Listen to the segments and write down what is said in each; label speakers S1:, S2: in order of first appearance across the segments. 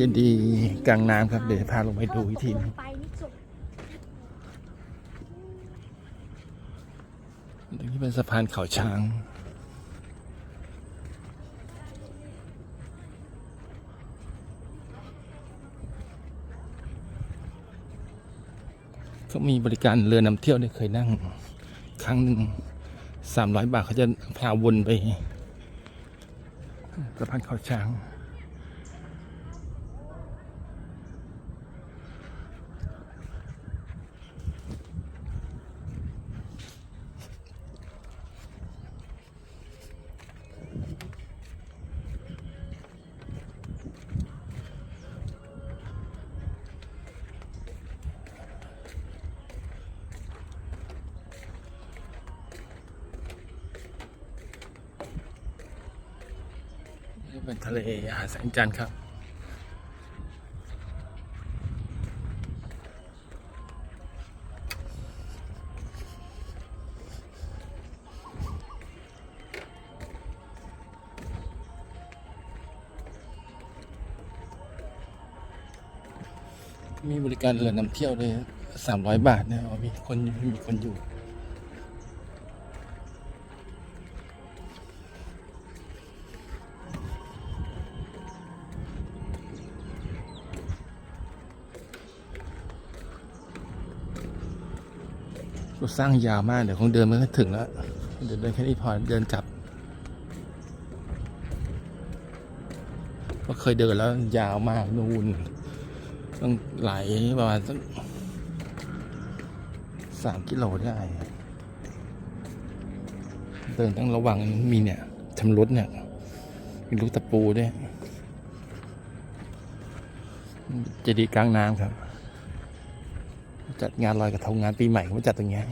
S1: จดีย์กลางน้ำครับ เดี๋ยวจะพาลงไปดูอีกทีหนึง
S2: ไปนี่จบ
S1: ตรงนี้เป็นสะพานเขาช้าง ก็มีบริการเรือนำเที่ยวเนี่ยเคยนั่ง ครั้งหนึ่งสามร้อยบาทเขาจะพาวนไปสะพานเขาช้าง เป็นทะเลหาดแสงจันทร์ครับ มีบริการเรือนำเที่ยวเลยสามร้อยบาทนี่ยอ๋อมีคนมีคนอยู่ ก็สร้างยาวมาก เดี๋ยวคงเดินไม่ค่อยถึงแล้ว เดี๋ยวเดินแค่นี้พอเดินกลับก็เคยเดินแล้วยาวมากนู่นต้องไหลประมาณสักสามกิโลได้ เดินต้องระวังมีเนี่ยชำรุดเนี่ย มีลูกตะปูด้วยเจดีย์กลางน้ำครับ จัดงานลอยกระทงงานปีใหม่เขามาจัดตรงเนี้ย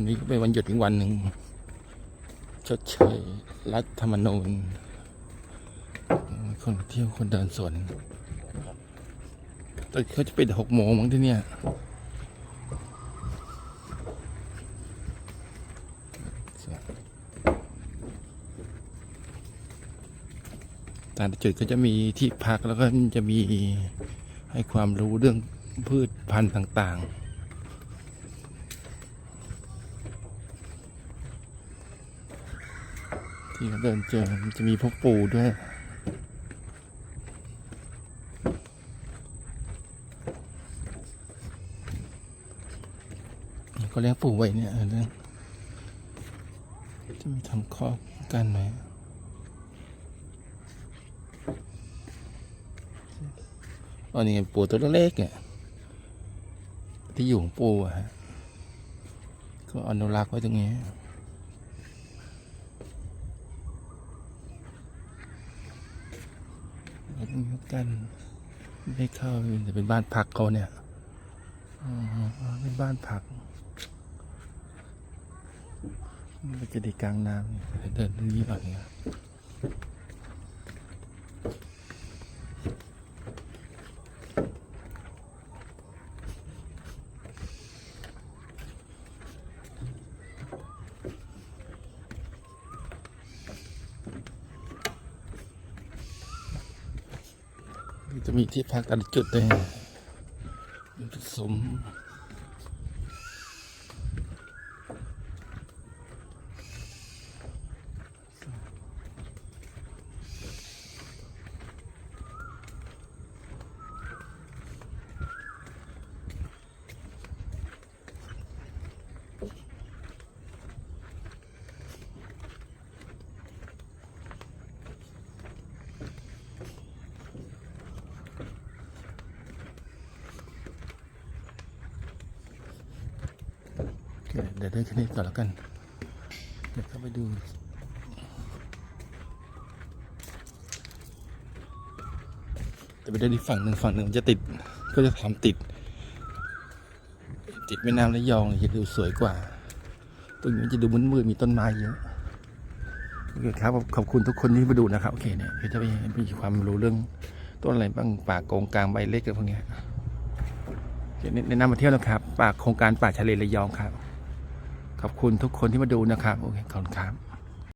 S1: วันนี้ก็เป็นวันหยุดอีกวันหนึ่งชดเชยรัฐธรรมนูญคนเที่ยวคนเดินสวนแต่เขาจะปิดหกโมงมั้งที่เนี่ยแต่ละจุดก็จะมีที่พักแล้วก็จะมีให้ความรู้เรื่องพืชพันธุ์ต่าง ๆ ที่เดินเจอมันจะมีพวกปูด้วยก็เลี้ยงปูไว้เนี่ยเรื่องจะมีทำคอกกันไหมอันนี้ปูตัวเล็กเนี่ยที่อยู่ของปูอะฮะก็อนุรักษ์ไว้ตรงนี้ แล้ว ก็มีกันไม่เข้าจะเป็นบ้านพักเขาเนี่ยอ๋อเป็นบ้านพักมันจะดีกลางน้ำเดินตรงนี่ก่อนเนี่ จะมีที่พักแต่ละจุดเลยผสม เดี๋ยวเดินแค่นี้ก่อนแล้วกัน เดี๋ยวเข้าไปดูจะไปเดินอีกฝั่งหนึ่งฝั่งหนึ่งมันจะติดก็จะทำติด ติดแม่น้ำระยองจะดูสวยกว่า ตรงนี้จะดูมืดๆมีต้นไม้เยอะโอเคครับขอบคุณทุกคนที่มาดูนะครับโอเคเนี่ยเดี๋ยวจะไปมีความรู้เรื่องต้นอะไรบ้างป่าโกงกลางใบเล็กอะไรพวกนี้เดี๋ยวแนะนำมาเที่ยวนะครับป่าโครงการป่าชะเลระยองครับ ขอบคุณทุกคนที่มาดูนะครับ โอเคขอบคุณครับ